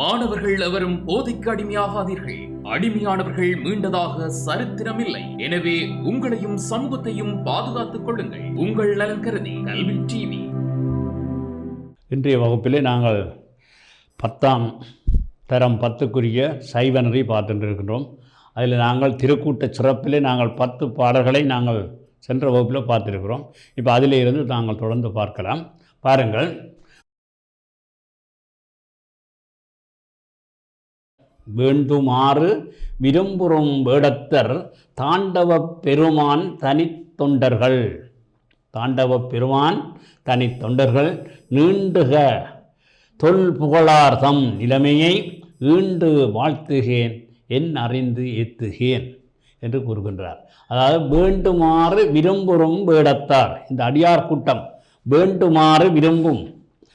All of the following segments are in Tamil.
மாணவர்கள் எவரும் போதைக்கு அடிமையாகாதீர்கள். அடிமையானவர்கள் மீண்டதாக சரித்திரமில்லை. எனவே உங்களையும் சமூகத்தையும் பாதுகாத்துக் கொள்ளுங்கள். உங்கள் நலன் கருதி கல்வி டிவி. இன்றைய வகுப்பிலே நாங்கள் பத்தாம் தரம் பத்துக்குரிய சைவனரை பார்த்துட்டு இருக்கின்றோம் அதில் நாங்கள் திருக்கூட்ட சிறப்பிலே நாங்கள் பத்து பாடல்களை நாங்கள் சென்ற வகுப்பில் பார்த்துருக்கிறோம். இப்போ அதிலே இருந்து நாங்கள் தொடர்ந்து பார்க்கலாம். பாருங்கள். வேண்டுமாறு விரும்புறும் வேடத்தர் தாண்டவ பெருமான் தனித்தொண்டர்கள் தாண்டவ பெருமான் தனித்தொண்டர்கள் நீண்டுக தொல் புகழார் தம் நிலைமையை ஈண்டு வாழ்த்துகேன் என் அறிந்து ஏத்துகேன் என்று கூறுகின்றார். அதாவது வேண்டுமாறு விரும்புறும் வேடத்தார் இந்த அடியார் கூட்டம் வேண்டுமாறு விரும்பும்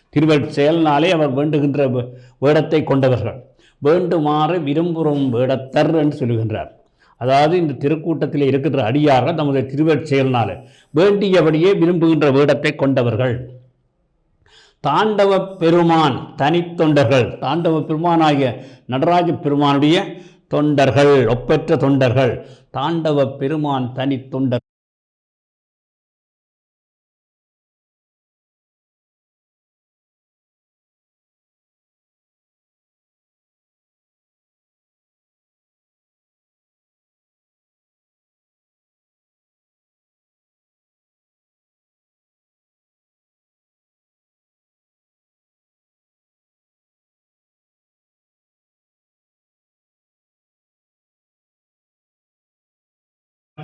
திருவட் செயல்னாலே அவர் வேண்டுகின்ற வே- வேடத்தை கொண்டவர்கள். வேண்டுமாறு விரும்புறும் வேடத்தர் என்று சொல்லுகின்றார். அதாவது இந்த திருக்கூட்டத்தில் இருக்கின்ற அடியார்கள் நமது திருவட் வேண்டியபடியே விரும்புகின்ற வேடத்தை கொண்டவர்கள். தாண்டவ பெருமான் தனித்தொண்டர்கள் தாண்டவ பெருமானாகிய நடராஜ பெருமானுடைய தொண்டர்கள் ஒப்பற்ற தொண்டர்கள். தாண்டவ பெருமான் தனித்தொண்டர்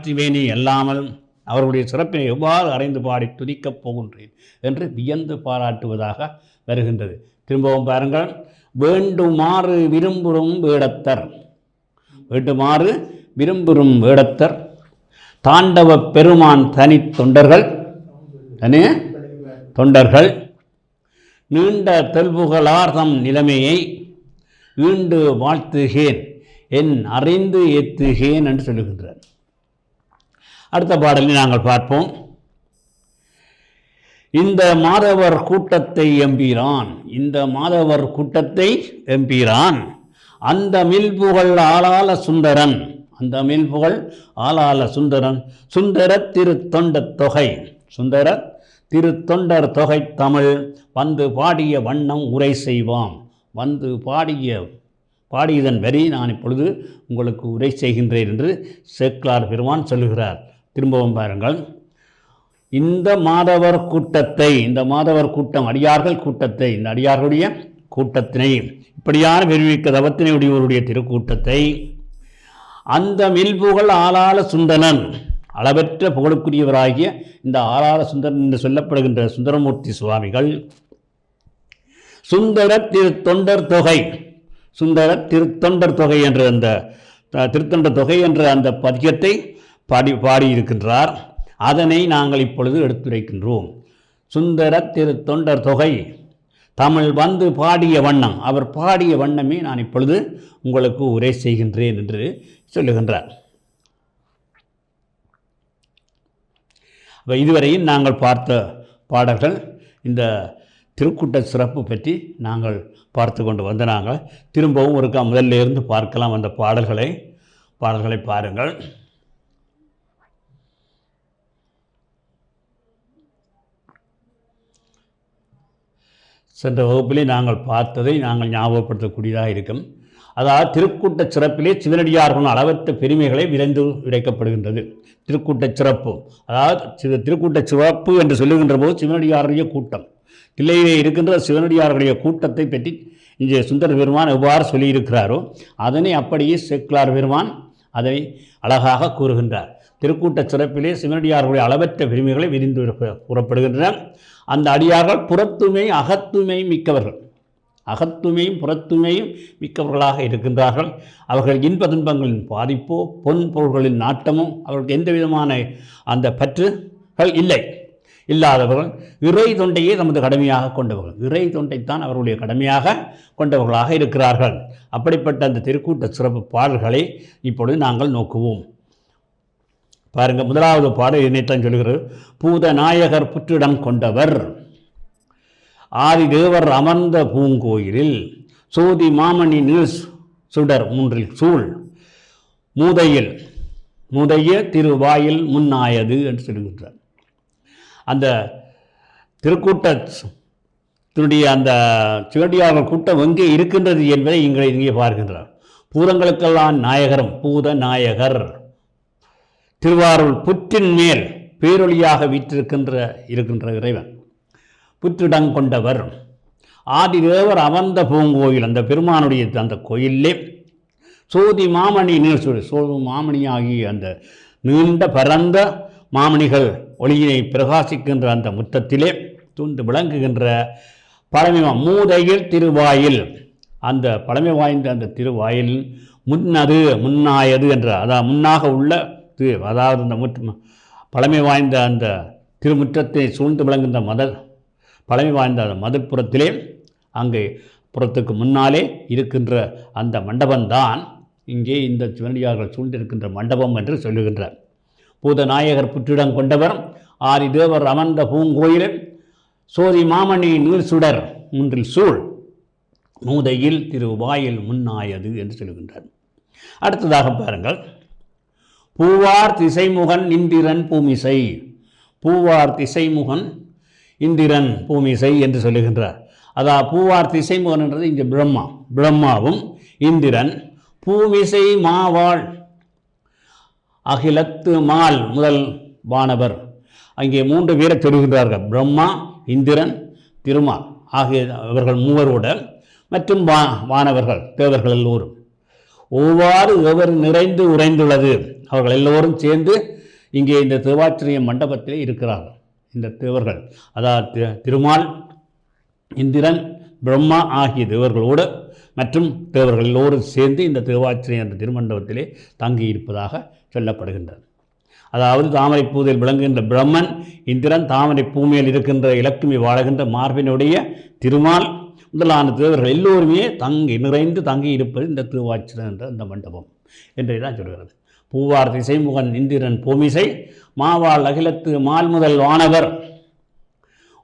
வேணி அல்லாமல் அவர்களுடைய சிறப்பினை எவ்வாறு அறைந்து பாடி துதிக்கப் போகின்றேன் என்று வியந்து பாராட்டுவதாக வருகின்றது. திரும்பவும் பாருங்கள். வேண்டுமாறு விரும்புறும் வேடத்தர். வேண்டுமாறு விரும்புறும் வேடத்தர். தாண்டவ பெருமான் தனி தொண்டர்கள். தனி தொண்டர்கள். நீண்ட தெல்புகளார்தம் நிலைமையை ஈண்டு வாழ்த்துகேன். என் அறிந்து ஏத்துகேன் என்று சொல்லுகின்றார். அடுத்த பாடலில் நாங்கள் பார்ப்போம். இந்த மாதவர் கூட்டத்தை எம்பீரான் இந்த மாதவர் கூட்டத்தை எம்பீரான். அந்த மில்புகழ் ஆளால சுந்தரன் அந்த மில்புகழ் ஆளால சுந்தரன் சுந்தர திருத்தொண்ட தொகை சுந்தர திருத்தொண்டர் தொகை தமிழ் வந்து பாடிய வண்ணம் உரை செய்வாம். வந்து பாடிய பாடியதன் வரி நான் இப்பொழுது உங்களுக்கு உரை செய்கின்றேன் என்று சேக்லார் பெருமான் சொல்லுகிறார். திரும்பவும் பாருங்கள். இந்த மாதவர் கூட்டத்தை இந்த மாதவர் கூட்டம் அடியார்கள் கூட்டத்தை இந்த அடியார்களுடைய கூட்டத்தினை இப்படியான பெருமிக்க தவத்தினை உடையவருடைய திருக்கூட்டத்தை அந்த மில்புகழ் ஆளாள சுந்தரன் அளவற்ற புகழுக்குரியவராகிய இந்த ஆளாள சுந்தரன் என்று சொல்லப்படுகின்ற சுந்தரமூர்த்தி சுவாமிகள் சுந்தர திருத்தொண்டர் தொகை சுந்தர திருத்தொண்டர் தொகை என்ற அந்த திருத்தொண்டர் தொகை என்ற அந்த பதிகத்தை பாடி பாடியிருக்கின்றார். அதனை நாங்கள் இப்பொழுது எடுத்துரைக்கின்றோம். சுந்தர திருத்தொண்டர் தொகை. தமிழ் வந்து பாடிய வண்ணம். அவர் பாடிய வண்ணமே நான் இப்பொழுது உங்களுக்கு உரை செய்கின்றேன் என்று சொல்லுகின்றார். இதுவரையும் நாங்கள் பார்த்த பாடல்கள் இந்த திருக்கூட்ட சிறப்பு பற்றி நாங்கள் பார்த்து கொண்டு வந்த நாங்கள். திரும்பவும் ஒருக்கா முதல்ல இருந்து பார்க்கலாம் அந்த பாடல்களை பாடல்களை பாருங்கள். சென்ற வகுப்பிலே நாங்கள் பார்த்ததை நாங்கள் ஞாபகப்படுத்தக்கூடியதாக இருக்கும். அதாவது திருக்கூட்ட சிறப்பிலே சிவனடியார்கள் அளவற்ற பெருமைகளை விரைந்து உரைக்கப்படுகின்றது திருக்கூட்ட சிறப்பு அதாவது சி- திருக்கூட்ட சிறப்பு என்று சொல்லுகின்ற போது சிவனடியாருடைய கூட்டம். தில்லையிலே இருக்கின்ற சிவனடியார்களுடைய கூட்டத்தை பற்றி இங்கே சுந்தர பெருமான் எவ்வாறு சொல்லியிருக்கிறாரோ அதனை அப்படியே செக்லார் பெருமான் அதை அழகாக கூறுகின்றார். திருக்கூட்ட சிறப்பிலே சிவனடியார்களுடைய அளவற்ற பெருமைகளை விரிந்து கூறப்படுகின்றன. அந்த அடியார்கள் புறத்துமை அகத்துமை மிக்கவர்கள். அகத்துமையும் புறத்துமையும் மிக்கவர்களாக இருக்கின்றார்கள். அவர்கள் இன்ப துன்பங்களின் பாதிப்போ பொன் பொருள்களின் நாட்டமோ அவர்களுக்கு எந்த விதமான அந்த பற்றுகள் இல்லை. இல்லாதவர்கள் இறை தொண்டையே தமது கடமையாக கொண்டவர்கள். இறை தொண்டைத்தான் அவர்களுடைய கடமையாக கொண்டவர்களாக இருக்கிறார்கள். அப்படிப்பட்ட அந்த திருக்கூட்ட சிறப்பு பாடல்களை இப்பொழுது நாங்கள் நோக்குவோம். பாருங்கள் முதலாவது பாடல் என்னைத்தான் சொல்கிறது பூத நாயகர் புற்றிடம் கொண்டவர். ஆதிதேவர் அமர்ந்த பூங்கோயிலில் சோதி மாமணி நியூஸ் சுடர் மூன்றில் சூழ். மூதையில் மூதைய திருவாயில் முன்னாயது என்று சொல்லுகின்றார். அந்த திருக்கூட்டத்தினுடைய அந்த சிவடியாளர் கூட்டம் எங்கே இருக்கின்றது என்பதை இங்கே இங்கே பார்க்கின்றார். பூதங்களுக்கெல்லாம் நாயகரும் பூத நாயகர். திருவாரூர் புற்றின் மேல் பேரொழியாக வீற்றிருக்கின்ற இருக்கின்ற இறைவன். புற்றிடம் கொண்டவர். ஆதிதேவர் அமர்ந்த பூங்கோயில் அந்த பெருமானுடைய அந்த கோயிலே. சோதி மாமணி நீர் சொல்லி சோதி மாமணியாகிய அந்த நீண்ட பரந்த மாமணிகள் ஒளியினை பிரகாசிக்கின்ற அந்த முத்தத்திலே தூண்டு விளங்குகின்ற பழமை மூதையில் திருவாயில். அந்த பழமை வாய்ந்த அந்த திருவாயில் முன்னது முன்னாயது என்ற அதான் முன்னாக உள்ள திரு அதாவது இந்த முற்று பழமை வாய்ந்த அந்த திருமுற்றத்தை சூழ்ந்து விளங்குகின்ற மத பழமை வாய்ந்த அந்த மதப்புறத்திலே அங்கே புறத்துக்கு முன்னாலே இருக்கின்ற அந்த மண்டபம்தான் இங்கே இந்த சிவனடியார்கள் சூழ்ந்திருக்கின்ற மண்டபம் என்று சொல்லுகின்றார். பூதநாயகர் புற்றிடம் கொண்டவர் ஆதி தேவர் அமர்ந்த பூங்கோயிலில் சோதி மாமணி நீர் சுடர் மூன்றில் சூழ் மூதையில் திரு வாயில் முன்னாயது என்று சொல்லுகின்றார். அடுத்ததாக பாருங்கள் பூவார் திசைமுகன் இந்திரன் பூமிசை. பூவார் திசைமுகன் இந்திரன் பூமிசை என்று சொல்லுகின்றார். அதான் பூவார் திசைமுகன்ன்றது இங்கே பிரம்மா. பிரம்மாவும் இந்திரன் பூமிசை மாவாள் அகிலத்து மால் முதல் வானவர். அங்கே மூன்று பேரை சொல்கின்றார்கள் பிரம்மா இந்திரன் திருமால். ஆகிய அவர்கள் மூவருடன் மற்றும் வா வானவர்கள் தேவர்கள் எல்லோரும். ஒவ்வாறு எவர் நிறைந்து உறைந்துள்ளது? அவர்கள் எல்லோரும் சேர்ந்து இங்கே இந்த திருவாச்சிரிய மண்டபத்திலே இருக்கிறார்கள். இந்த தேவர்கள் அதாவது திருமால் இந்திரன் பிரம்மா ஆகிய தேவர்களோடு மற்றும் தேவர்கள் எல்லோரும் சேர்ந்து இந்த திருவாச்சிரிய என்ற திருமண்டபத்திலே தங்கியிருப்பதாக சொல்லப்படுகின்றது. அதாவது தாமரை பூதையில் விளங்குகின்ற பிரம்மன் இந்திரன் தாமரை பூமியில் இருக்கின்ற இலக்குமி வாழுகின்ற மார்பினுடைய திருமால் முதலான தேவர்கள் எல்லோருமே தங்கி நிறைந்து தங்கி இருப்பது இந்த திருவாச்சிரன் என்ற இந்த மண்டபம் என்று தான் சொல்கிறது. பூவார் திசைமுகன் இந்திரன் பூமிசை மாவாள் அகிலத்து மால் முதல் வானவர்.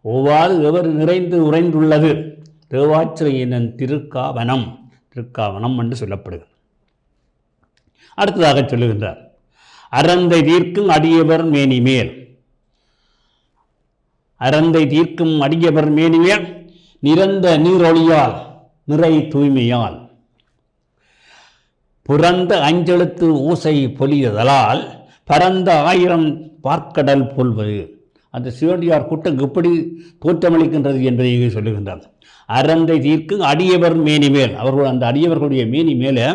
ஒவ்வாறு எவர் நிறைந்து உறைந்துள்ளது? தேவாச்சிரையினன் திருக்காவனம் திருக்காவனம் என்று சொல்லப்படுகிறது. அடுத்ததாக சொல்லுகின்றார் அறந்தை தீர்க்கும் அடியவர் மேனிமேல். அறந்தை தீர்க்கும் அடியவர் மேனிமேல்? நிறந்த நீரொளியால் நிறை தூய்மையால் புறந்த அஞ்செழுத்து ஊசை பொலியதலால் பரந்த ஆயிரம் பார்க்கடல் போல்வது. அந்த சிவடியார் கூட்டம் எப்படி தோற்றமளிக்கின்றது என்பதை இங்கே சொல்லுகின்றார். அறந்தை தீர்க்கும் அடியவர் மேனி மேல். அவர்கள் அந்த அடியவர்களுடைய மேனி மேலே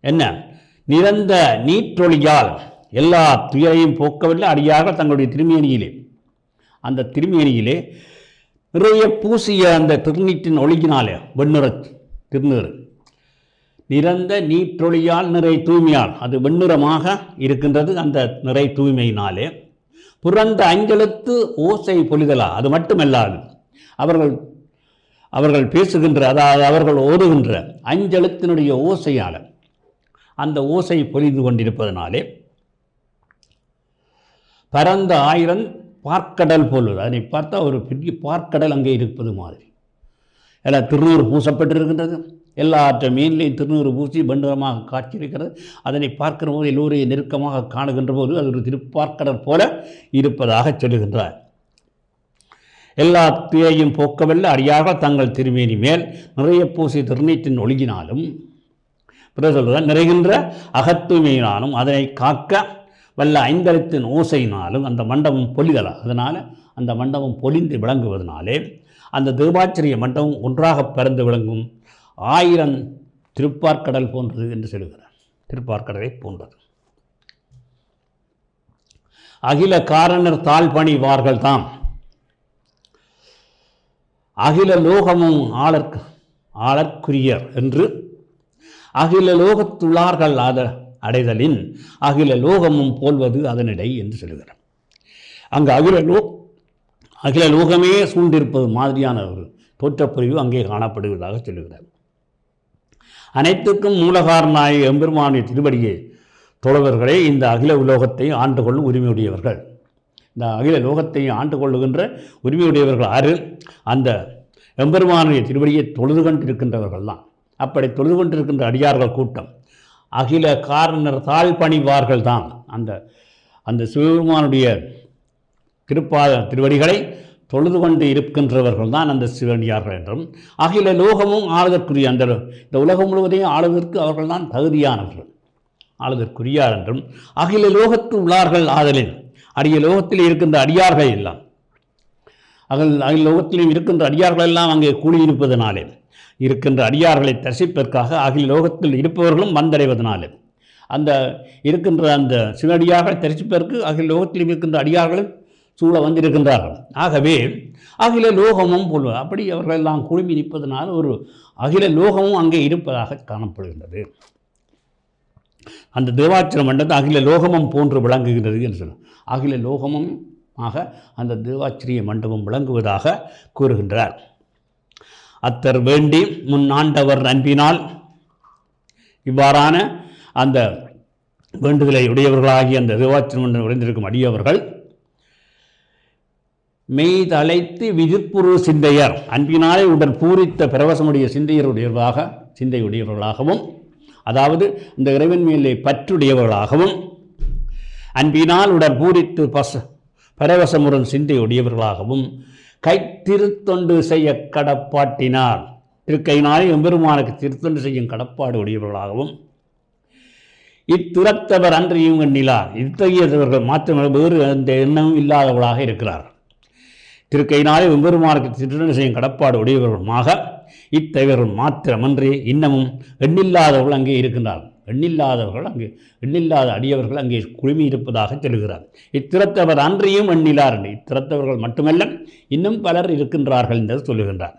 என்ன? நிறந்த நீற்றொழியால் எல்லா துயரையும் போக்கவில்லை. அடியாக தங்களுடைய திருமேனியிலே. அந்த திருமேனியிலே நிறைய பூசிய அந்த திருநீட்டின் ஒளியினாலே வெண்ணிற திருநீர் நிறந்த நீற்றொழியால் நிறை தூய்மையால் அது வெண்ணிறமாக இருக்கின்றது அந்த நிறை தூய்மையினாலே. புறந்த அஞ்செழுத்து ஓசை பொலிதலா அது மட்டுமல்லாது அவர்கள் அவர்கள் பேசுகின்ற அதாவது அவர்கள் ஓதுகின்ற அஞ்செழுத்தினுடைய ஓசையால் அந்த ஓசை பொலிந்து கொண்டிருப்பதனாலே பரந்த ஆயிரம் பார்க்கடல் போலுது. அதனை பார்த்தா ஒரு பெரிய பார்க்கடல் அங்கே இருப்பது மாதிரி. எல்லாம் திருநூறு பூசப்பட்டிருக்கின்றது. எல்லாற்ற மீன்லையும் திருநூறு பூசி பண்டரமாக காட்சியிருக்கிறது அதனை பார்க்கிற போது எல்லோரையும் நெருக்கமாக காணுகின்ற போது அது ஒரு திருப்பார்க்கடல் போல இருப்பதாக சொல்லுகின்றார். எல்லா தீயையும் போக்கவல்ல அடியாக தங்கள் திருமேனி மேல் நிறைய பூசி திருநீற்றின் ஒழுகினாலும் பிறகு சொல்கிறார் நிறைகின்ற அகத்துமையினாலும் அதனை காக்க வல்ல ஐந்தரத்தின் ஓசையினாலும் அந்த மண்டபம் பொலிதலா அதனால் அந்த மண்டபம் பொலிந்து விளங்குவதனாலே அந்த தேவாச்சரிய மண்டபம் ஒன்றாக பறந்து விளங்கும். ஆயிரம் திருப்பார்க்கடல் போன்றது என்று சொல்கிறார் திருப்பார்க்கடலை போன்றது. அகில காரணர் தாழ்பணிவார்கள் தாம் அகில லோகமும் ஆளற் ஆளற்குரியர் என்று அகில லோகத்துள்ளார்கள் ஆத அடைதலின் அகில லோகமும் போல்வது அதனிடை என்று சொல்கிறார் அங்கு அகில லோ அகில லோகமே சூழ்ந்திருப்பது மாதிரியான ஒரு தோற்றப்பிரிவு அங்கே காணப்படுவதாக சொல்லுகிறார். அனைத்துக்கும் மூலகாரனாய் எம்பெருமானிய திருவடியை தொழவர்களே இந்த அகில உலோகத்தை ஆண்டு கொள்ளும் உரிமையுடையவர்கள். இந்த அகில லோகத்தை ஆண்டு கொள்ளுகின்ற உரிமையுடையவர்கள் ஆறு அந்த எம்பெருமானுடைய திருவடியை தொழுது கொண்டிருக்கின்றவர்கள் தான் அப்படி தொழுது கொண்டிருக்கின்ற அடியார்கள் கூட்டம் அகில காரணர் தாழ் பணிவார்கள் தான் அந்த அந்த சிவபெருமானுடைய திருப்பாத திருவடிகளை தொழுது கொண்டு இருக்கின்றவர்கள் தான் அந்த சிவனியார்கள் என்றும் அகில லோகமும் ஆளுதற்குரிய அந்த இந்த உலகம் முழுவதையும் ஆளுவதற்கு அவர்கள் தான் தகுதியானவர்கள். ஆளுதற்குரியார் என்றும் அகில லோகத்து உள்ளார்கள் ஆதலின் அரிய லோகத்தில் இருக்கின்ற அடியார்கள் எல்லாம் அகல் அகில லோகத்திலும் இருக்கின்ற அடியார்கள் எல்லாம் அங்கே கூடியிருப்பதனாலே இருக்கின்ற அடியார்களை தரிசிப்பதற்காக அகில லோகத்தில் இருப்பவர்களும் வந்தடைவதனாலே. அந்த இருக்கின்ற அந்த சிவனடியார்களை தரிசிப்பதற்கு அகில லோகத்திலும் இருக்கின்ற அடியார்கள் சூழ வந்திருக்கின்றார்கள். ஆகவே அகில லோகமும் போல் அப்படி அவர்கள் எல்லாம் குழுமி நிற்பதனால் ஒரு அகில லோகமும் அங்கே இருப்பதாக காணப்படுகின்றது. அந்த தேவாச்சிரம் மண்டலத்தை அகில லோகமும் போன்று விளங்குகிறது என்று சொல்லும் அகில லோகமும் ஆக அந்த தேவாச்சிரிய மண்டபம் விளங்குவதாக கூறுகின்றார். அத்தர் வேண்டி முன் ஆண்டவர் அன்பினால் இவ்வாறான அந்த வேண்டுதலை உடையவர்களாகி அந்த தேவாச்சிர உறைந்திருக்கும் அடியவர்கள் மெய்தலைத்து விதிப்புரு சிந்தையர் அன்பினாலே உடன் பூரித்த பிரவசமுடைய சிந்தையருடையவர்களாக சிந்தையுடையவர்களாகவும் அதாவது இந்த இறைவன் மேலே பற்றுடையவர்களாகவும் அன்பினால் உடன் பூரித்து பச பரவசமுடன் சிந்தையுடையவர்களாகவும் கைத்திருத்தொண்டு செய்ய கடப்பாட்டினார். திருக்கையினாலே எம்பெருமானுக்கு திருத்தொண்டு செய்யும் கடப்பாடு உடையவர்களாகவும் இத்துறத்தவர் அன்றையும் எண்ணிலார் இத்தகையவர்கள் மாற்றம் வேறு அந்த எண்ணமும் இல்லாதவர்களாக இருக்கிறார். திருக்கையினாலே எம்பெருமானுக்கு திருத்தொண்டு செய்யும் கடப்பாடு உடையவர்களுமாக இத்தகையவர்கள் மாத்திரமன்றி இன்னமும் எண்ணில்லாதவர்கள் அங்கே இருக்கின்றார்கள் எண்ணில்லாதவர்கள் அங்கு எண்ணில்லாத அடியவர்கள் அங்கே குழுமி இருப்பதாக சொல்கிறார் இத்திறத்தவர் அன்றியும் எண்ணிலார். திறத்தவர்கள் மட்டுமல்ல இன்னும் பலர் இருக்கின்றார்கள் என்று சொல்லுகின்றார்.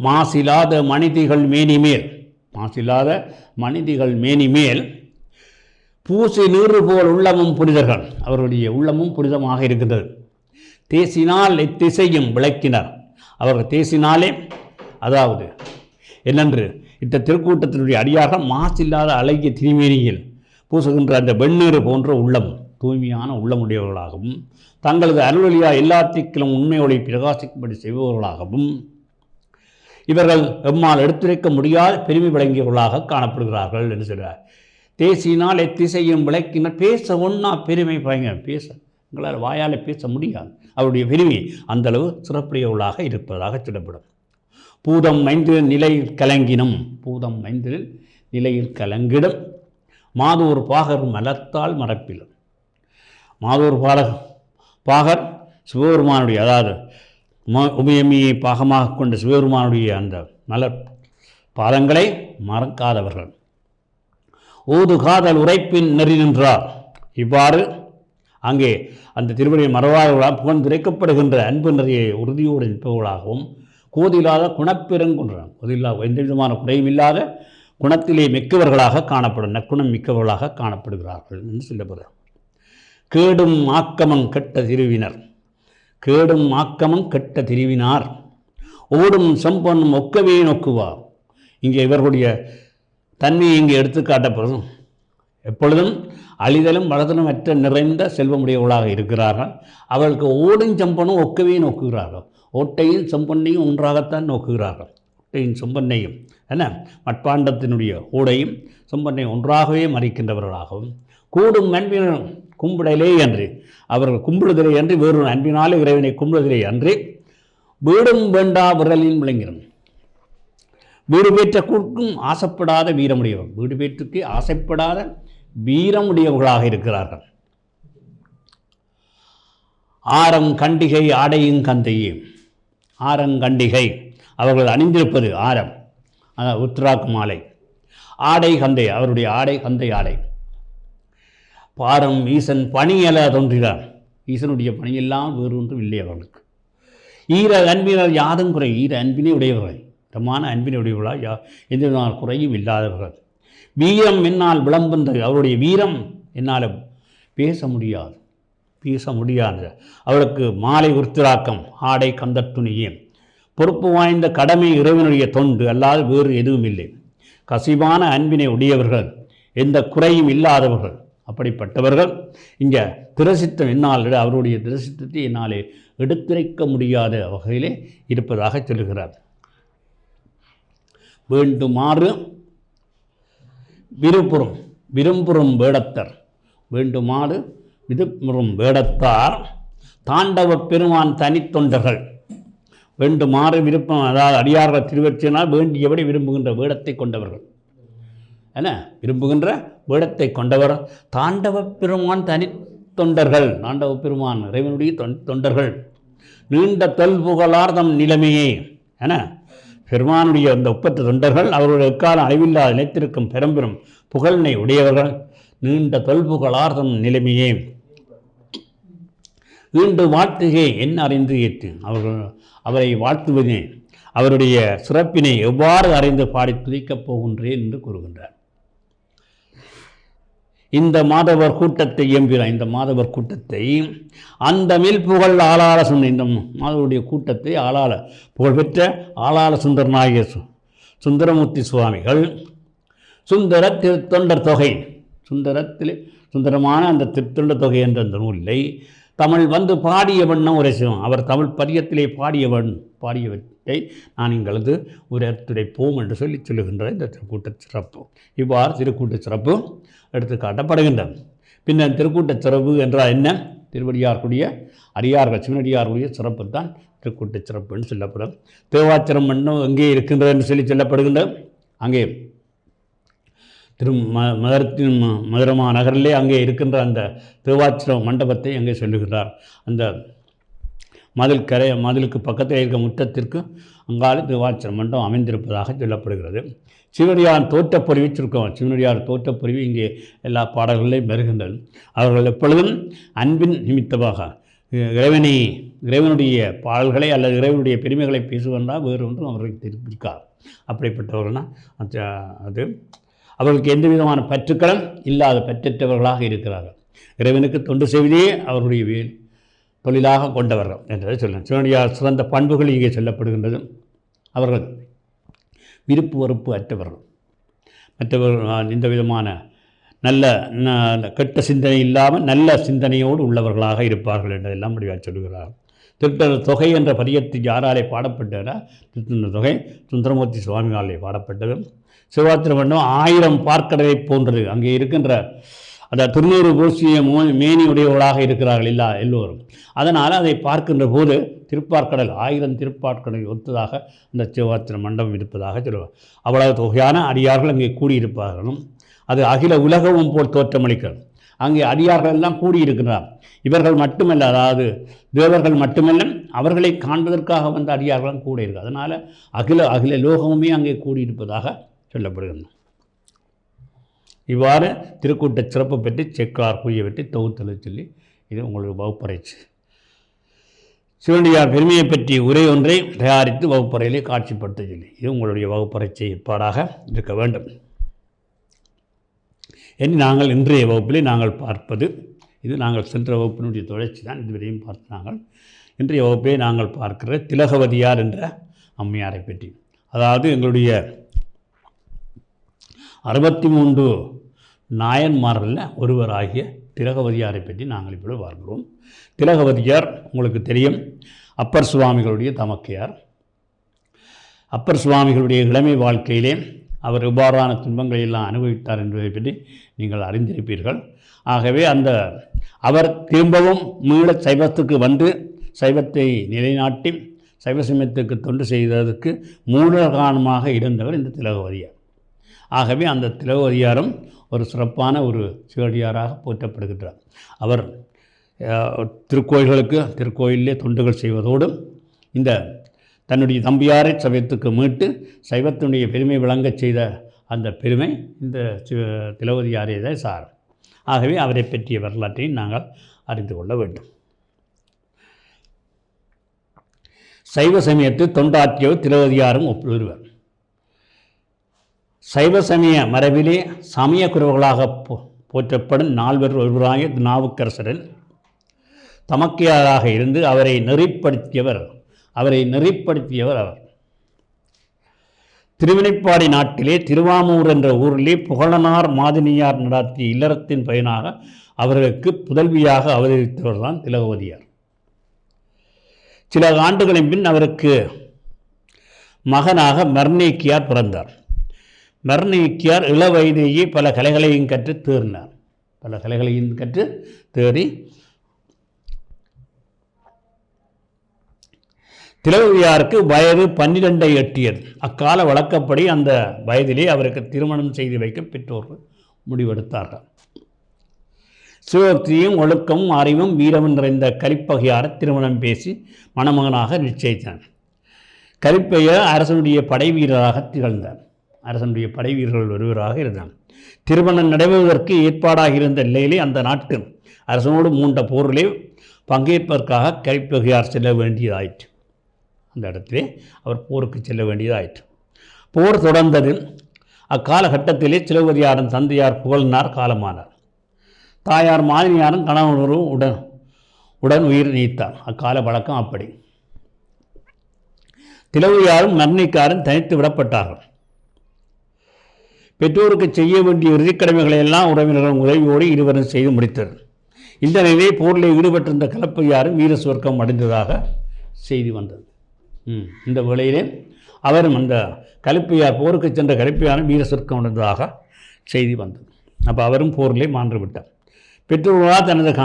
மாசில்லாத மனிதிகள் மேனிமேல் மாசில்லாத மனிதிகள் மேனிமேல் பூசி நீறு போல் உள்ளமும் புனிதர்கள் அவருடைய உள்ளமும் புனிதமாக இருக்கின்றது. தேசினால் இத்திசையும் விளக்கினர். அவர்கள் தேசினாலே அதாவது என்னென்று இந்த திருக்கூட்டத்தினுடைய அடியாக மாசில்லாத அழகிய திருமேனியில் பூசுகின்ற அந்த வெண்ணீர் போன்ற உள்ளம் தூய்மையான உள்ளமுடையவர்களாகவும் தங்களது அருள்வழியாக எல்லாத்திற்கிலும் உண்மை ஒளி பிரகாசிக்கும்படி செய்பவர்களாகவும் இவர்கள் எம்மால் எடுத்துரைக்க முடியாத பெருமை விளங்கியவர்களாக காணப்படுகிறார்கள் என்று சொல்கிறார். தேசினால் எத்திசையும் விளக்கினர் பேச ஒன்றா பெருமை பயங்க. பேச எங்களால் வாயால் பேச முடியாது. அவருடைய பெருமை அந்தளவு சிறப்புடையவர்களாக இருப்பதாக சொல்லப்படும். பூதம் மைந்தில் நிலையில் கலங்கினும் பூதம் மைந்தில் நிலையில் கலங்கிடும். மாதூர் பாகர் மலத்தால் மறப்பிலும். மாதூர் பாலக பாகர் சிவபெருமானுடைய அதாவது ம- உமையம்மியை பாகமாக கொண்ட சிவபெருமானுடைய அந்த மலர் பாதங்களை மறக்காதவர்கள். ஊது காதல் உரைப்பின் நெறி நின்றார். இவ்வாறு அங்கே அந்த திருவடியை மறவாதவர்களால் புகழ்ந்துரைக்கப்படுகின்ற அன்பு நிறைய உறுதியோடு நிற்பவர்களாகவும் கோதில்லாத குணப்பெருங்குன்றான் கோதில்லா எந்த விதமான குறையும் இல்லாத குணத்திலே மிக்கவர்களாக காணப்படும் நற்குணம் மிக்கவர்களாக காணப்படுகிறார்கள் என்று சொல்லப்படுகிறார் கேடும் ஆக்கமம் கெட்ட திருவினர். கேடும் ஆக்கமம் கெட்ட திருவினார். ஓடும் செம்பொன்னும் ஒக்கவே நோக்குவார். இங்கே இவர்களுடைய தன்மையை இங்கே எடுத்துக்காட்டப்படும் எப்பொழுதும் அழிதலும் வளதலும் அற்ற நிறைந்த செல்வமுடையவர்களாக இருக்கிறார்கள். அவர்களுக்கு ஓடும் செம்பனும் ஒக்கவே நோக்குகிறார்கள். ஓட்டையும் செம்பொன்னையும் ஒன்றாகத்தான் நோக்குகிறார்கள். ஓட்டையும் செம்பொன்னையும் என்ன? மட்பாண்டத்தினுடைய ஓடையும் செம்பொன்னையும் ஒன்றாகவே மறிக்கின்றவர்களாகவும் கூடும் நண்பினரும் கும்பிடலே அன்று. அவர்கள் கும்பிடுதலே அன்று வேறொரு அன்பினாலே இறைவனை கும்பிடுதலே அன்று. வீடும் வேண்டா விரலின் விளங்கிடும் வீடு பேற்றக்கும் ஆசைப்படாத வீரமுடையவர். வீடு பெற்றுக்கு ஆசைப்படாத வீரமுடையவர்களாக இருக்கிறார்கள். ஆரம் கண்டிகை ஆடையும் கந்தையும் ஆரங்கண்டிகை அவர்கள் அணிந்திருப்பது ஆரம். அதாவது உத்ராக் மாலை. ஆடை கந்தை. அவருடைய ஆடை கந்தை ஆடை. பாரம் ஈசன் பணியல தோன்றினார். ஈசனுடைய பணியெல்லாம் வேறு ஒன்றும் இல்லை அவர்களுக்கு. ஈர அன்பினர் யாரும் குறை ஈர அன்பினை உடையவர்கள். தமான அன்பினை உடையவர்களா யா எந்த விதமான குறையும் இல்லாதவர்கள். வீரம் என்னால் விளம்புந்தது அவருடைய வீரம் என்னால் பேச முடியாது. பேச முடியாது. அவளுக்கு மாலை உருத்திராக்கம் ஆடை கந்தத்துணியே பொறுப்பு வாய்ந்த கடமை இறைவனுடைய தொண்டு அல்லாது வேறு எதுவும் இல்லை. கசிவான அன்பினை உடையவர்கள் எந்த குறையும் இல்லாதவர்கள். அப்படிப்பட்டவர்கள். இங்கே திரசித்தம் என்னால் அவருடைய திரசித்தத்தை என்னாலே எடுத்துரைக்க முடியாத வகையிலே இருப்பதாக சொல்கிறார் வேண்டுமாறு விருப்புறம் விரும்புறும் வேடத்தர். வேண்டுமாறு விரும்புறும் வேடத்தார் தாண்டவ பெருமான் தனித்தொண்டர்கள் வேண்டுமாறு விருப்பம் அதாவது அடியார்கள் திருவற்றினால் வேண்டியபடி விரும்புகின்ற வேடத்தை கொண்டவர்கள். என்ன? விரும்புகின்ற வேடத்தை கொண்டவர் தாண்டவ பெருமான் தனி தொண்டர்கள். தாண்டவ பெருமான் இறைவனுடைய தொன் தொண்டர்கள். நீண்ட தொல்புகழார் தம் நிலைமையே என பெருமானுடைய அந்த ஒப்பற்ற தொண்டர்கள் அவர்களுடைய எக்காலம் அழிவில்லாத நிலைத்திருக்கும் பெரும்பெரும் புகழினை உடையவர்கள். நீண்ட தொல்புகழார் தம் நிலைமையே. ஈண்டு வாழ்த்துகே என்ன அறிந்து ஏற்று அவர்கள் அவரை வாழ்த்துவதே அவருடைய சிறப்பினை எவ்வாறு அறிந்து பாடி துதிக்கப் போகின்றேன் என்று கூறுகின்றார். இந்த மாதவர் கூட்டத்தை எம்பிறார் இந்த மாதவர் கூட்டத்தை அந்த மேல் புகழ் ஆளாள சுந்தர் இந்த மாதவருடைய கூட்டத்தை ஆளாள புகழ்பெற்ற ஆளாள சுந்தரநாயக சு- சுந்தரமூர்த்தி சுவாமிகள் சுந்தர திருத்தொண்டர் தொகை சுந்தரத்தில் சுந்தரமான அந்த திருத்தொண்டர் தொகை என்ற அந்த நூலை தமிழ் வந்து பாடிய வண்ணம் உரைசும் அவர் தமிழ் பதியத்திலே பாடியவன் பாடியவற்றை நான் எங்களது உரைத்துரைப்போம் என்று சொல்லி சொல்லுகின்ற இந்த திருக்கூட்ட சிறப்பு. இவ்வாறு திருக்கூட்ட சிறப்பு எடுத்து காட்டப்படுகின்றன பின்னர் திருக்கூட்ட சிறப்பு என்றால் என்ன? திருவடியார்க்குடிய அடியார்கள் சிவனடியார்களுடைய சிறப்பு தான் திருக்கூட்ட சிறப்புன்னு சொல்லப்படும். தேவாச்சிரம் மண்ணும் எங்கே இருக்கின்றது என்று சொல்லி சொல்லப்படுகின்ற அங்கே திரு ம மதுரத்தின் மதுரமா நகரிலே அங்கே இருக்கின்ற அந்த திருவாச்சிரம் மண்டபத்தை அங்கே சொல்லுகிறார் அந்த மதில் கரை மதிலுக்கு பக்கத்தில் இருக்க முற்றத்திற்கு அங்காலே திருவாச்சிரம் மண்டபம் அமைந்திருப்பதாக சொல்லப்படுகிறது. சிவனடியான் தோற்றப்பொறிவு சுருக்கம் சிவனடியார் தோற்றப்பொறிவு இங்கே எல்லா பாடல்களையும் வருகின்றன. அவர்கள் எப்பொழுதும் அன்பின் நிமித்தமாக இறைவனை இறைவனுடைய பாடல்களை அல்லது இறைவனுடைய பெருமைகளை பேசுவென்றால் வேறு ஒன்றும் அவர்களுக்கு தெரிவிக்காது. அப்படிப்பட்டவர்கள்னா அது அவர்களுக்கு எந்த விதமான பற்றுக்களும் இல்லாத பற்றற்றவர்களாக இருக்கிறார்கள். இறைவனுக்கு தொண்டு செய்வதே அவருடைய வேல் தொழிலாக கொண்டவர்கள் என்றதை சொல்லலாம் சிவனடியார் சிறந்த பண்புகள் இங்கே சொல்லப்படுகின்றது. அவர்கள் விருப்பு வெறுப்பு அற்றவர்கள். மற்றவர்கள் இந்த விதமான நல்ல கெட்ட சிந்தனை இல்லாமல் நல்ல சிந்தனையோடு உள்ளவர்களாக இருப்பார்கள் என்றெல்லாம் முடிவாக சொல்கிறார் திருத்தொண்டர் தொகை என்ற பதியத்தில் யாராலே பாடப்பட்டதா? திருத்தொண்டர் தொகை சுந்தரமூர்த்தி சுவாமிகளாலே பாடப்பட்டது. சிவாத்திரமண்டம் ஆயிரம் பார்க்கடலை போன்றது. அங்கே இருக்கின்ற அந்த திருநூறு பூசிய மேனியுடையவர்களாக இருக்கிறார்கள் எல்லா எல்லோரும். அதனால் அதை பார்க்கின்ற போது திருப்பார்க்கடல் ஆயிரம் திருப்பார்க்கடலை ஒத்ததாக இந்த சிவாத்திர மண்டபம் இருப்பதாக சொல்லுவார். அவ்வளவு தொகையான அடியார்கள் அங்கே கூடியிருப்பார்களும் அது அகில உலகமும் போல் தோற்றமளிக்கிறது. அங்கே அடியார்கள் எல்லாம் கூடியிருக்கிறார். இவர்கள் மட்டுமல்ல அதாவது தேவர்கள் மட்டுமல்ல அவர்களை காண்பதற்காக வந்த அடியார்களும் கூட இருக்கு அதனால் அகில அகில லோகமுமே அங்கே கூடியிருப்பதாக சொல்லப்படுகின்றன. இவ்வாறு திருக்கூட்ட சிறப்பு பற்றி செக்கார் கூறியவற்றை தொகுத்தலை சொல்லி இது உங்களுக்கு வகுப்பறைச்சு சிவனடியார் பெருமையை பற்றி உரை ஒன்றை தயாரித்து வகுப்பறையிலே காட்சிப்படுத்த இது உங்களுடைய வகுப்பறை ஏற்பாடாக இருக்க வேண்டும். இனி நாங்கள் இன்றைய வகுப்பிலே நாங்கள் பார்ப்பது இது நாங்கள் சென்ற வகுப்பினுடைய தொடர்ச்சி தான் இதுவரையும் பார்த்து நாங்கள் இன்றைய வகுப்பிலே நாங்கள் பார்க்கிற திலகவதியார் என்ற அம்மையாரை பற்றி. அதாவது எங்களுடைய அறுபத்தி மூன்று நாயன்மார்களில் ஒருவராகிய திலகவதியாரை பற்றி நாங்கள் இப்பொழுது பார்க்கிறோம். திலகவதியார் உங்களுக்கு தெரியும். அப்பர் சுவாமிகளுடைய தமக்கையார். அப்பர் சுவாமிகளுடைய இளமை வாழ்க்கையிலே அவர் இவ்வாறான துன்பங்களை எல்லாம் அனுபவித்தார் என்பதை பற்றி நீங்கள் அறிந்திருப்பீர்கள். ஆகவே அந்த அவர் திரும்பவும் மீள சைவத்துக்கு வந்து சைவத்தை நிலைநாட்டி சைவசமயத்துக்கு தொண்டு செய்ததற்கு மூலகாரணமாக இருந்தவர் இந்த திலகவதியார். ஆகவே அந்த திலகவதியாரும் ஒரு சிறப்பான ஒரு சிவடியாராக போற்றப்படுகின்றார். அவர் திருக்கோயில்களுக்கு திருக்கோயிலே தொண்டுகள் செய்வதோடு இந்த தன்னுடைய தம்பியாரை சைவத்துக்கு மீட்டு சைவத்தினுடைய பெருமை விளங்கச் செய்த அந்த பெருமை இந்த சிவ தான் சார். ஆகவே அவரை பற்றிய வரலாற்றையும் நாங்கள் அறிந்து கொள்ள வேண்டும். சைவ சமயத்தில் தொண்டாற்றியவர் திலவதியாரும் ஒப்புவர் சைவ சமய மரபிலே சமய குருவர்களாக போ போற்றப்படும் நால்வர் ஒருவராய நாவுக்கரசரன் தமக்கையாராக இருந்து அவரை நெறிப்படுத்தியவர் அவரை நெறிப்படுத்தியவர் அவர். திருவினைப்பாடி நாட்டிலே திருவாமூர் என்ற ஊரிலே புகழனார் மாதினியார் நடாத்திய இல்லறத்தின் பயனாக அவர்களுக்கு புதல்வியாக அவதரித்தவர் தான் திலகவதியார். சில ஆண்டுகளின் பின் அவருக்கு மகனாக மர்னேக்கியார் பிறந்தார். மர்னேக்கியார் இள வயதிலேயே பல கலைகளையும் கற்று தேர்ந்தார் பல கலைகளையும் கற்று தேறி திலவியாருக்கு வயது பன்னிரெண்டை எட்டியது. அக்கால வழக்கப்படி அந்த வயதிலே அவருக்கு திருமணம் செய்து வைக்க பெற்றோர்கள் முடிவெடுத்தார்கள். சிவபக்தியும் ஒழுக்கமும் அறிவும் வீரமும் நிறைந்த கலிப்பகையாரை திருமணம் பேசி மணமகனாக நிச்சயித்தார் கலிப்பையர் அரசனுடைய படை வீரராக திகழ்ந்தார். அரசனுடைய படை வீரர்கள் ஒருவராக இருந்தார் திருமணம் நடைபெறுவதற்கு ஏற்பாடாக இருந்த நிலையிலே அந்த நாட்டு அரசனோடு மூண்ட போரிலே பங்கேற்பதற்காக கைப்பகையார் செல்ல வேண்டியதாயிற்று. அந்த இடத்திலே அவர் போருக்கு செல்ல வேண்டியதாயிற்று. போர் தொடர்ந்தது. அக்காலகட்டத்திலே சிலவதியாரன் தந்தையார் புகழ்னார் காலமானார். தாயார் மாதினியாரும் கணவனரும் உடன் உடன் உயிர் நீத்தார். அக்கால வழக்கம் அப்படி. திலவையாரும் மர்ணிக்காரும் தனித்து விடப்பட்டார்கள். பெற்றோருக்கு செய்ய வேண்டிய இறுதிக்கடமைகளை எல்லாம் உறவினர்கள் உதவியோடு இருவரும் செய்து முடித்தனர். இந்த நிலையை போரில் ஈடுபட்டிருந்த கலப்பையாரும் வீர சுவர்க்கம் அடைந்ததாக செய்தி வந்தது. ம், இந்த வேளையிலே அவரும் அந்த கலப்பையார் போருக்கு சென்ற கலப்பையாரும் வீர சுவர்க்கம் அடைந்ததாக செய்தி வந்தது. அப்போ அவரும் போரிலே மாண்டு விட்டார். பெற்றோர்களாக தனது க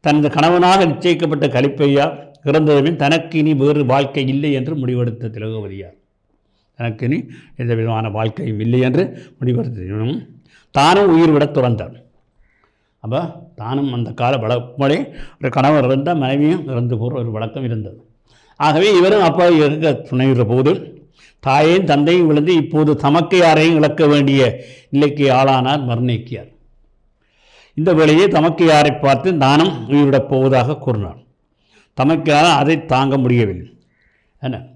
தனது கணவனாக நிச்சயிக்கப்பட்ட கலிப்பையார் இறந்ததுமே தனக்கு இனி வேறு வாழ்க்கை இல்லை என்று முடிவெடுத்த திலகவதியார். எனக்கு இனி எந்த விதமான வாழ்க்கையும் இல்லை என்று முடிவெடுத்த தானும் உயிர் விடத் துறந்தார். அப்போ தானும் அந்த கால வழக்கப்படி ஒரு கணவர் இருந்தால் மனைவியும் இறந்து போகிற ஒரு வழக்கம் இருந்தது. ஆகவே இவரும் அப்பா இருக்க துணைகிற போது தாயையும் தந்தையும் விழுந்து இப்போது தமக்கு யாரையும் இழக்க வேண்டிய நிலைக்கு ஆளானார் மர்ணேக்கியார் இந்த வேளையே தமக்கு யாரை பார்த்து தானும் உயிரிடப் போவதாக கூறினார். தமக்கையார் அதை தாங்க முடியவில்லை. என்ன?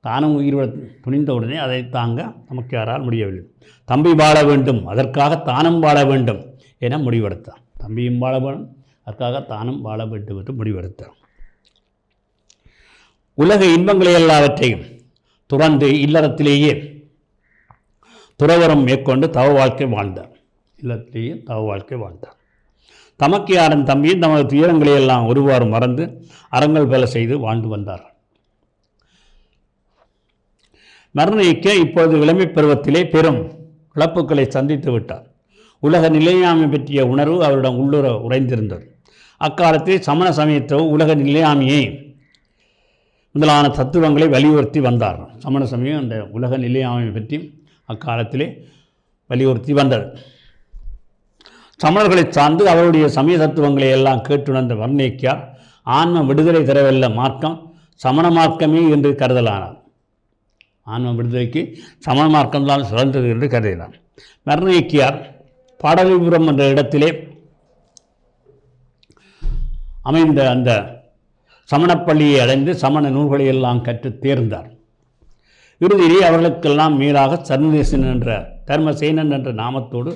தானும் உயிர் துணிந்த உடனே அதை தாங்க நமக்கு யாரால் முடியவில்லை. தம்பி வாழ வேண்டும் அதற்காக தானும் வாழ வேண்டும் என முடிவெடுத்தார். தம்பியும் வாழ வேண்டும் அதற்காக தானும் வாழ வேண்டும் என்று முடிவெடுத்தார். உலக இன்பங்களை எல்லாவற்றையும் துறந்து இல்லறத்திலேயே துறவரம் மேற்கொண்டு தவ வாழ்க்கை வாழ்ந்தார். இல்லத்திலேயே தவ வாழ்க்கை வாழ்ந்தார். தமக்கையாரன் தம்பியும் தமது துயரங்களை எல்லாம் ஒருவாறு மறந்து அறங்கள் பல செய்து வாழ்ந்து வந்தார் மரணயிக்க இப்போது இளமை பருவத்திலே பெரும் இழப்புக்களை சந்தித்து விட்டார். உலக நிலையாமை பற்றிய உணர்வு அவரிடம் உள்ளுர உறைந்திருந்தது. அக்காலத்தில் சமண சமயத்தோ உலக நிலையாமையை முதலான தத்துவங்களை வலியுறுத்தி வந்தார். சமண சமயம் அந்த உலக நிலையாமை பற்றி அக்காலத்திலே வலியுறுத்தி வந்தது. சமணர்களை சார்ந்து அவருடைய சமய தத்துவங்களை எல்லாம் கேட்டுணர்ந்த வர்ணிக்கார் ஆன்ம விடுதலை தரவல்ல மார்க்கம் சமண மார்க்கமே என்று கருதலானார். ஆன்ம விடுதலைக்கு சமண மார்க்கம்தான் சிறந்தது என்று கருதினார். வர்ணேக்கியார் பாடலிபுரம் என்ற இடத்திலே அமைந்த அந்த சமணப்பள்ளியை அடைந்து சமண நூல்களை எல்லாம் கற்றுத் தேர்ந்தார். இறுதியிலே அவர்களுக்கெல்லாம் மேலாக சர்வதேசன் என்ற தர்மசேனன் என்ற நாமத்தோடு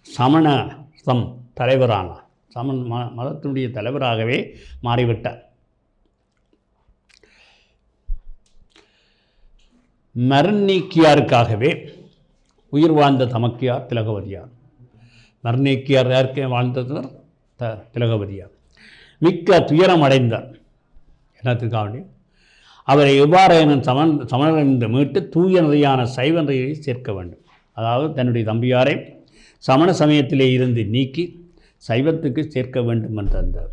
சமண சம் தலைவரானார். சமண ம மதத்தினுடைய தலைவராகவே மாறிவிட்டார். மர்நீக்கியாருக்காகவே உயிர் வாழ்ந்த தமக்கியார் திலகவதியார். மர்நீக்கியார் யாருக்கே வாழ்ந்தவர்? த திலகவதியார். மிக்க துயரம் அடைந்தார் என்னத்துக்காக வேண்டி அவரை எவ்வாறேனும் சமன் சமணரிலிருந்து மீட்டு தூய நிலையான சைவ நிலையை சேர்க்க வேண்டும். அதாவது தன்னுடைய தம்பியாரை சமண சமயத்திலே இருந்து நீக்கி சைவத்துக்கு சேர்க்க வேண்டும் என்ற அந்த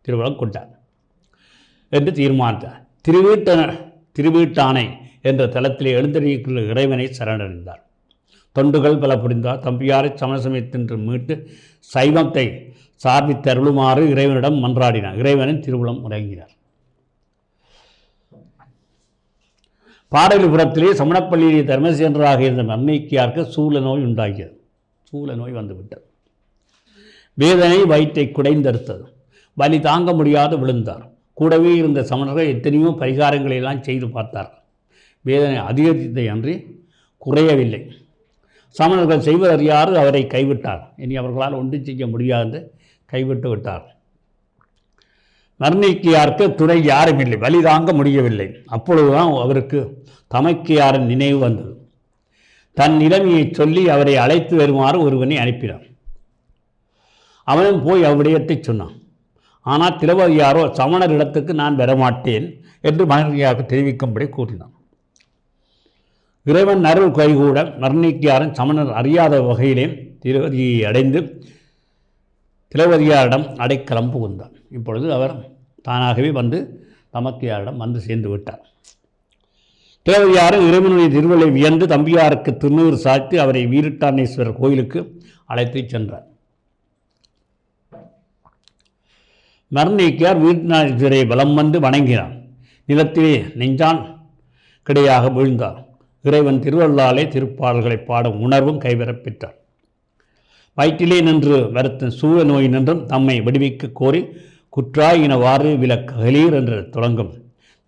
திருவிழா கொண்டார். என்று தீர்மானித்தார். திருவீட்ட திருவீட்டானை என்ற தளத்திலே எழுந்தறியிருக்கிற இறைவனை சரணடைந்தார். தொண்டுகள் பல புரிந்தார். தம்பியாரை சமண சமயத்தின்று மீட்டு சைவத்தை சார்பித்தருளுமாறு இறைவனிடம் மன்றாடினார். இறைவனின் திருவுளம் உறங்கினார் பாடலிபுரத்திலே சமணப்பள்ளியிலே தர்மசேனராக இருந்த மர்ணிக்கியாருக்கு சூழ நோய் உண்டாகியது. சூழ நோய் வந்துவிட்டது. வேதனை வயிற்றை குடைந்தெடுத்தது வலி தாங்க முடியாது விழுந்தார். கூடவே இருந்த சமணர்கள் எத்தனையோ பரிகாரங்களை எல்லாம் செய்து பார்த்தார் வேதனை அதிகரித்ததை அன்றி குறையவில்லை. சமணர்கள் செய்வதறியாறு அவரை கைவிட்டார். இனி அவர்களால் ஒன்றும் செய்ய முடியாது. கைவிட்டு விட்டார். மர்ணிக்கியாருக்கு துணை யாரும் இல்லை. வழி தாங்க முடியவில்லை. அப்பொழுதுதான் அவருக்கு தமக்கியாரின் நினைவு வந்தது. தன் நிலைமையை சொல்லி அவரை அழைத்து வருமாறு ஒருவனை அனுப்பினான். அவனும் போய் அவ்விடயத்தை சொன்னான். ஆனால் திரௌபதியாரோ சமணர் இடத்துக்கு நான் வரமாட்டேன் என்று மகனியாருக்கு தெரிவிக்கும்படி கூறினான். இறைவன் அருள் கைகூட மர்ணிக்கியாரன் சமணர் அறியாத வகையிலே திருவதியை அடைந்து திரௌபதியாரிடம் அடைக்கலம் புகுந்தான் இப்பொழுது அவர் தானாகவே வந்து தமக்கையாரிடம் வந்து சேர்ந்து விட்டார். திரௌபதியாரும் இறைவனுடைய திருவள்ளை வியந்து தம்பியாருக்கு திருநூறு சாய்த்து அவரை வீரட்டானேஸ்வரர் கோயிலுக்கு அழைத்துச் சென்றார். மர்ணிக்கார் வீரட்டானேஸ்வரை வலம் வந்து வணங்கினார். நிலத்திலே நெஞ்சான் கிடையாக வீழ்ந்தார். இறைவன் திருவள்ளாலே திருப்பாடல்களை பாடும் உணர்வும் கைவரப் பெற்றார். வயிற்றிலே நின்று வருத்த சூழ நோய் நின்றும் தம்மை விடுவிக்க கோரி குற்றாயினவாறு விலக்ககளீர் என்று தொடங்கும்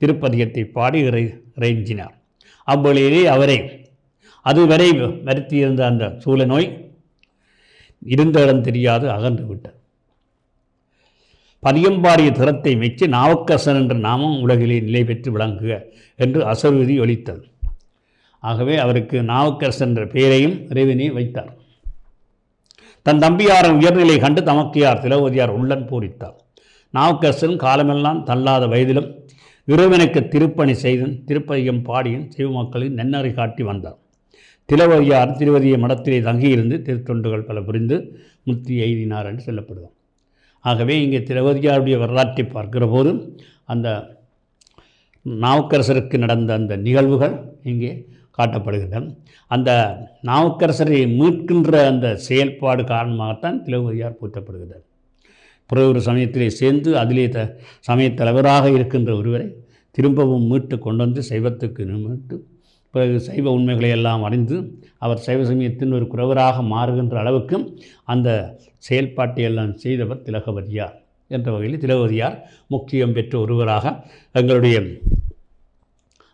திருப்பதியத்தை பாடி இறை இறைஞ்சினார். அவ்வழியிலே அவரை அதுவரை வருத்தியிருந்த அந்த சூழ நோய் இருந்த இடம் தெரியாது அகன்று விட்டது. பதியம்பாடிய திறத்தை மெச்சு நாவுக்கரசன் என்ற நாமம் உலகிலே நிலை பெற்று விளங்குக என்று அசர்விதி ஒலித்தது. ஆகவே அவருக்கு நாவுக்கரசன் என்ற பெயரையும் இறைவனே வைத்தார். தன் தம்பியாரின் உயர்நிலை கண்டு தமக்கையார் திலவதியார் உள்ளன் பூரித்தார் நாவுக்கரசன் காலமெல்லாம் தள்ளாத வயதிலும் இறைவனுக்கு திருப்பணி செய்தும் திருப்பதிகம் பாடியும் சிவமக்களின் நன்னறி காட்டி வந்தார். திலவதியார் திருவதிய மடத்திலே தங்கியிருந்து திருத்தொண்டுகள் பல புரிந்து முத்தி எய்தினார் என்று சொல்லப்படுவார் ஆகவே இங்கே திலவதியாருடைய வரலாற்றை பார்க்கிற போது அந்த நாவுக்கரசருக்கு நடந்த அந்த நிகழ்வுகள் இங்கே காட்டப்படுகின்றன. அந்த நாவுக்கரசரை மீட்கின்ற அந்த செயல்பாடு காரணமாகத்தான் திலவதியார் போற்றப்படுகிறார் ஒரு சமயத்திலே சேர்ந்து அதிலே த சமயத்தலைவராக இருக்கின்ற ஒருவரை திரும்பவும் மீட்டு கொண்டு வந்து சைவத்துக்கு மீட்டு பிறகு சைவ உண்மைகளை எல்லாம் அறிந்து அவர் சைவ சமயத்தின் ஒரு குறவராக மாறுகின்ற அளவுக்கு அந்த செயல்பாட்டை எல்லாம் செய்தவர் திலகவதியார். என்ற வகையில் திலகவதியார் முக்கியம் பெற்ற ஒருவராக எங்களுடைய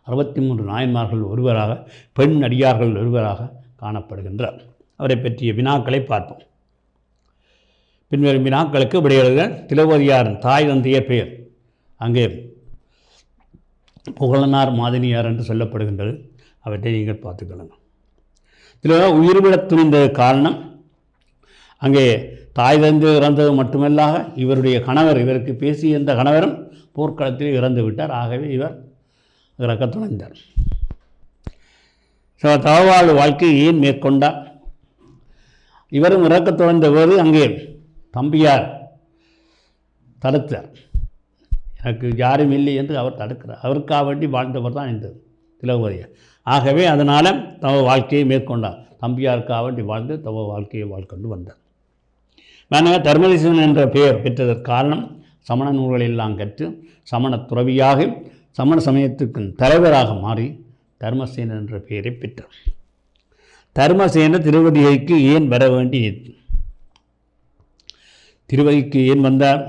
அறுபத்தி மூன்று நாயன்மார்கள் ஒருவராக பெண் அடியார்கள் ஒருவராக காணப்படுகின்றார். அவரை பற்றிய வினாக்களை பார்ப்போம். பின்வரும் வினாக்களுக்கு விடையெழுத திலவதியாரின் தாய் தந்தைய பெயர். அங்கே புகழனார் மாதினியார் என்று சொல்லப்படுகின்றது. அவற்றை நீங்கள் பார்த்துக்கொள்ளுங்கள் இதில் உயிர்விட துணிந்த காரணம் அங்கே தாய் தந்து இறந்தது மட்டுமல்லாக இவருடைய கணவர் இவருக்கு பேசியிருந்த கணவரும் போர்க்களத்தில் இறந்து விட்டார் ஆகவே இவர் இறக்க துணைந்தார் ஸோ தகவாழ் வாழ்க்கையை ஏன் மேற்கொண்டார்? இவரும் இறக்க துணைந்த போது அங்கே தம்பியார் தடுத்தார். எனக்கு யாரும் இல்லை என்று அவர் தடுக்கிறார். அவருக்காக வேண்டி வாழ்ந்தவர் தான் இந்த திலகபதியார் ஆகவே அதனால் தவ வாழ்க்கையை மேற்கொண்டார். தம்பியாருக்காக வேண்டி வாழ்ந்து தவ வாழ்க்கையை வாழ்க்கொண்டு வந்தார். நான் தர்மதேசன் என்ற பெயர் பெற்றதற்கு காரணம் சமண நூல்களை எல்லாம் கற்று சமண துறவியாக சமண சமயத்துக்கு தலைவராக மாறி தர்மசேனன் என்ற பெயரை பெற்றார். தர்மசேன திருவடிகைக்கு ஏன் வர வேண்டியது திருவதிக்கு ஏன் வந்தார்?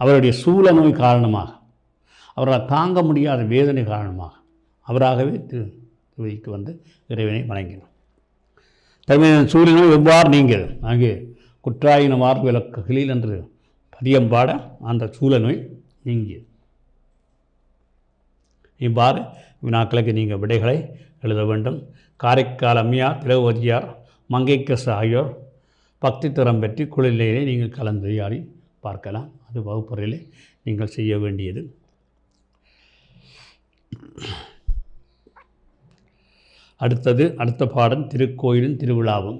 அவருடைய சூழ நோய் காரணமாக அவரால் தாங்க முடியாத வேதனை காரணமாக அவராகவே திரு திருவதிக்கு வந்து இறைவனை வணங்கினார். தர்மேந்திரன் சூழ நோய் எவ்வாறு நீங்கள் அங்கே குற்றாயின குற்றாயினவார் விளக்குகளில் என்று பதியம் பாட அந்த சூழ நோய் நீங்கியது. இவ்வாறு வினாக்களுக்கு நீங்கள் விடைகளை எழுத வேண்டும். காரைக்கால் அம்மையா திலகவதியார் மங்கைக்கஸ் ஆகியோர் பக்தி திறம் பற்றி குளிரிலே நீங்கள் கலந்துரையாடி பார்க்கலாம். அது வகுப்பறையிலே நீங்கள் செய்ய வேண்டியது. அடுத்தது அடுத்த பாடம் திருக்கோயிலும் திருவிழாவும்.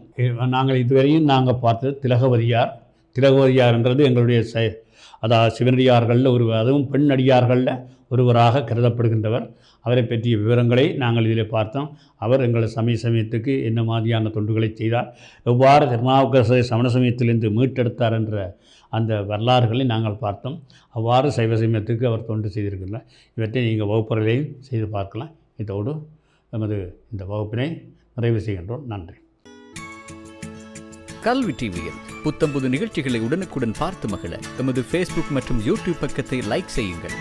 நாங்கள் இதுவரையும் நாங்கள் பார்த்தது திலகவதியார். திலகவதியார்ன்றது எங்களுடைய செ அதாவது சிவனடியார்களில் ஒரு அதுவும் பெண் அடியார்களில் ஒருவராக கருதப்படுகின்றவர். அவரை பற்றிய விவரங்களை நாங்கள் இதில் பார்த்தோம். அவர் எங்கள் சமய சமயத்துக்கு என்ன மாதிரியான தொண்டுகளை செய்தார். எவ்வாறு திருநாவுக்கரசரை சமண சமயத்திலிருந்து மீட்டெடுத்தார் என்ற அந்த வரலாறுகளை நாங்கள் பார்த்தோம். அவ்வாறு சைவ சமயத்துக்கு அவர் தொண்டு செய்திருக்கின்றார். இவற்றை நீங்கள் வகுப்பறையிலையும் செய்து பார்க்கலாம். இதோடு நமது இந்த வகுப்பினை நிறைவு செய்கின்றோம். நன்றி. கல்வி டிவியில் புத்தம்புது நிகழ்ச்சிகளை உடனுக்குடன் பார்த்து மகிழ எமது ஃபேஸ்புக் மற்றும் யூடியூப் பக்கத்தை லைக் செய்யுங்கள்.